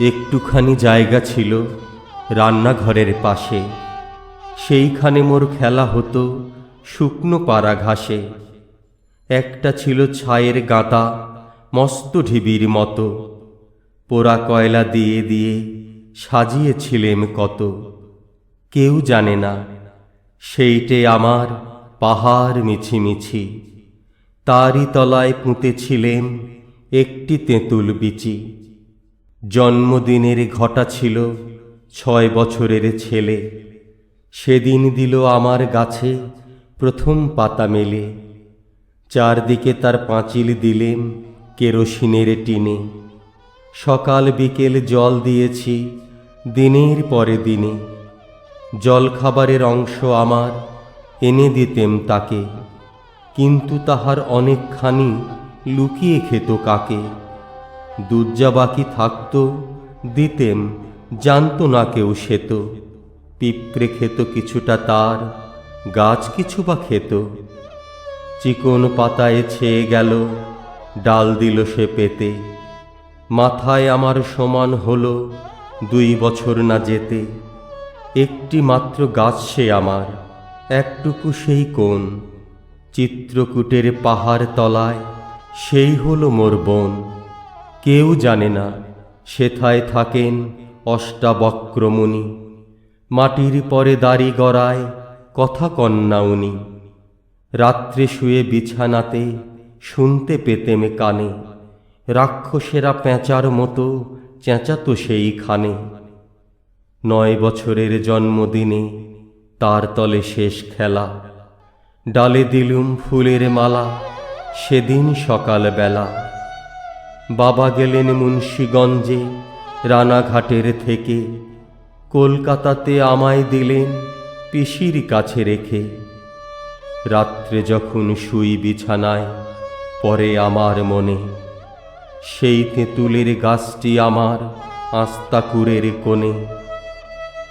একটুখানি জায়গা ছিল রান্নাঘরের পাশে। সেইখানে মোর খেলা হতো শুকনো পাড়া ঘাসে। একটা ছিল ছায়ের গাঁতা, মস্ত ঢিবির মতো। পোড়া কয়লা দিয়ে দিয়ে সাজিয়েছিলেম কত। কেউ জানে না, সেইটে আমার পাহাড় মিছিমিছি। তারই তলায় পুঁতেছিলেম একটি তেঁতুল বিচি। জন্মদিনের ঘটা ছিল ছয় বছরের ছেলে। সেদিন দিল আমার গাছে প্রথম পাতা মেলে। চারদিকে তার পাঁচিল দিলেম কেরোসিনের টিনে। সকাল বিকেল জল দিয়েছি দিনের পরে দিনে। জলখাবারের অংশ আমার এনে দিতেম তাকে। কিন্তু তাহার অনেকখানি লুকিয়ে খেত কাকে। দুধ বাকি থাকত, দিতেম জানতো না কেউ সেত। পিঁপড়ে খেত কিছুটা তার, গাছ কিছু বা খেত। চিকন পাতায় ছেয়ে গেল, ডাল দিল সে পেতে। মাথায় আমার সমান হলো, দুই বছর না যেতে। একটি মাত্র গাছ সে আমার, একটুকু সেই কোণ। চিত্রকূটের পাহাড় তলায় সেই হলো মোর বোন। কেউ জানে না, সেথায় থাকেন অষ্টাবক্রমণি মাটির পরে দাড়ি গড়ায় কথা কন্যা উনি। রাত্রে শুয়ে বিছানাতে শুনতে পেতেম কানে। রাক্ষসেরা পেঁচার মতো চেঁচাতো সেইখানে। নয় বছরের জন্মদিনে তার তলে শেষ খেলা। ডালে দিলুম ফুলের মালা, সেদিন সকালবেলা। বাবা গেলেন মুন্সীগঞ্জে, রানাঘাটের থেকে। কলকাতাতে আমায় দিলেন পিসির কাছে রেখে। রাত্রে যখন শুই বিছানায় পরে আমার মনে, সেই তেঁতুলের গাছটি আমার আস্তাকুরের কোণে।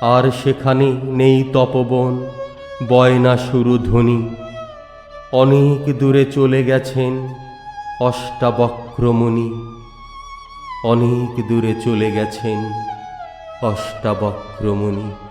আর সেখানে নেই তপবন, বয়না শুরু ধ্বনি অনেক দূরে চলে গেছেন অষ্টাবক্রমণি। অনেক দূরে চলে গেছেন অষ্টাবক্রমণি।